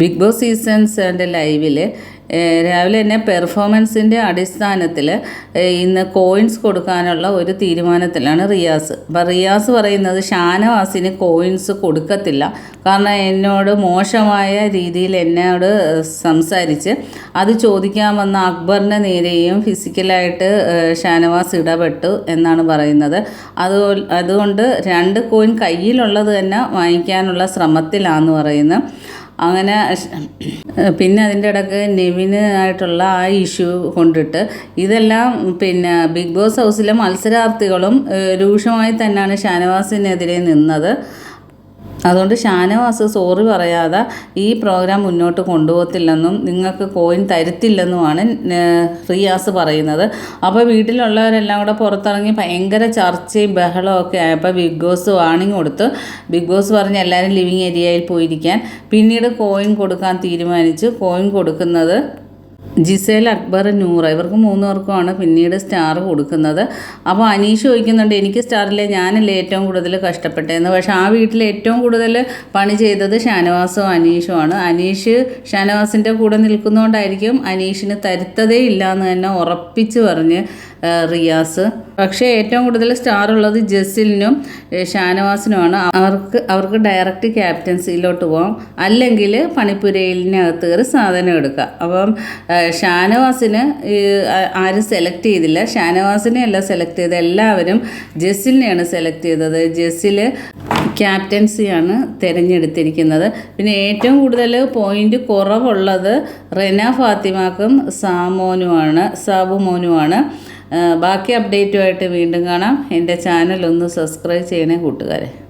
Big boss season സെവന്റെ ലൈവിൽ രാവിലെ തന്നെ പെർഫോമൻസിന്റെ അടിസ്ഥാനത്തിൽ ഇന്ന് കോയിൻസ് കൊടുക്കാനുള്ള ഒരു തീരുമാനത്തിലാണ് റിയാസ്. അപ്പം റിയാസ് പറയുന്നത് ഷാനവാസിന് കോയിൻസ് കൊടുക്കത്തില്ല. കാരണം എന്നോട് മോശമായ രീതിയിൽ എന്നോട് സംസാരിച്ച് അത് ചോദിക്കാൻ വന്ന അക്ബറിന്റെ നേരെയും ഫിസിക്കലായിട്ട് ഷാനവാസ് ഇടപെട്ടു എന്നാണ് പറയുന്നത്. അത് അതുകൊണ്ട് രണ്ട് കോയിൻ കയ്യിലുള്ളത് തന്നെ വാങ്ങിക്കാനുള്ള ശ്രമത്തിലാണെന്ന് പറയുന്നത് അങ്ങനെ പിന്നെ അതിന്റെ ഇടയ്ക്ക് നെവിന് ആയിട്ടുള്ള ആ ഇഷ്യൂ കൊണ്ടിട്ട് ഇതെല്ലാം പിന്നെ ബിഗ് ബോസ് ഹൗസിലെ മത്സരാർത്ഥികളും രൂക്ഷമായി തന്നെയാണ് ഷാനവാസിനെതിരെ നിന്നത്. അതുകൊണ്ട് ഷാനവാസ് സോറി പറയാതെ ഈ പ്രോഗ്രാം മുന്നോട്ട് കൊണ്ടുപോകത്തില്ലെന്നും നിങ്ങൾക്ക് കോയിൻ തരുത്തില്ലെന്നുമാണ് റിയാസ് പറയുന്നത്. അപ്പോൾ വീട്ടിലുള്ളവരെല്ലാം കൂടെ പുറത്തിറങ്ങി ഭയങ്കര ചർച്ചയും ബഹളവും ഒക്കെ ആയപ്പോൾ ബിഗ് ബോസ് വാണിംഗ് കൊടുത്ത് ബിഗ് ബോസ് പറഞ്ഞ് എല്ലാവരും ലിവിങ് ഏരിയയിൽ പോയിരിക്കാൻ. പിന്നീട് കോയിൻ കൊടുക്കാൻ തീരുമാനിച്ചു. കോയിൻ കൊടുക്കുന്നത് ജിസേൽ അക്ബർ നൂറ ഇവർക്ക് മൂന്ന് പേർക്കുമാണ് പിന്നീട് സ്റ്റാർ കൊടുക്കുന്നത്. അപ്പോൾ അനീഷ് ചോദിക്കുന്നുണ്ട് എനിക്ക് സ്റ്റാറിലെ ഞാനല്ലേ ഏറ്റവും കൂടുതൽ കഷ്ടപ്പെട്ടതെന്ന്? പക്ഷേ ആ വീട്ടിൽ ഏറ്റവും കൂടുതൽ പണി ചെയ്തത് ഷാനവാസും അനീഷുമാണ് അനീഷ് ഷാനവാസിന്റെ കൂടെ നിൽക്കുന്നതുകൊണ്ടായിരിക്കും അനീഷിന് തരുത്തതേ ഇല്ല എന്ന് തന്നെ ഉറപ്പിച്ച് പറഞ്ഞ് റിയാസ്. പക്ഷേ ഏറ്റവും കൂടുതൽ സ്റ്റാർ ഉള്ളത് ജസിലിനും ഷാനവാസിനുമാണ്. അവർക്ക് അവർക്ക് ഡയറക്റ്റ് ക്യാപ്റ്റൻസിയിലോട്ട് പോകാം അല്ലെങ്കിൽ പണിപ്പുരയിലിനകത്ത് കയറി സാധനം എടുക്കാം. അപ്പം ഷാനവാസിന് ആരും സെലക്ട് ചെയ്തില്ല. ഷാനവാസിനെ അല്ല സെലക്ട് ചെയ്ത എല്ലാവരും ജസിലിനെയാണ് സെലക്ട് ചെയ്തത്. ജസിൽ ക്യാപ്റ്റൻസിയാണ് തിരഞ്ഞെടുത്തിരിക്കുന്നത്. പിന്നെ ഏറ്റവും കൂടുതൽ പോയിന്റ് കുറവുള്ളത് റെന ഫാത്തിമാക്കും സാമോനുമാണ് സാബു മോനുമാണ് ബാക്കി അപ്ഡേറ്റുമായിട്ട് വീണ്ടും കാണാം. എന്റെ ചാനൽ ഒന്ന് സബ്സ്ക്രൈബ് ചെയ്യണേ കൂട്ടുകാരെ.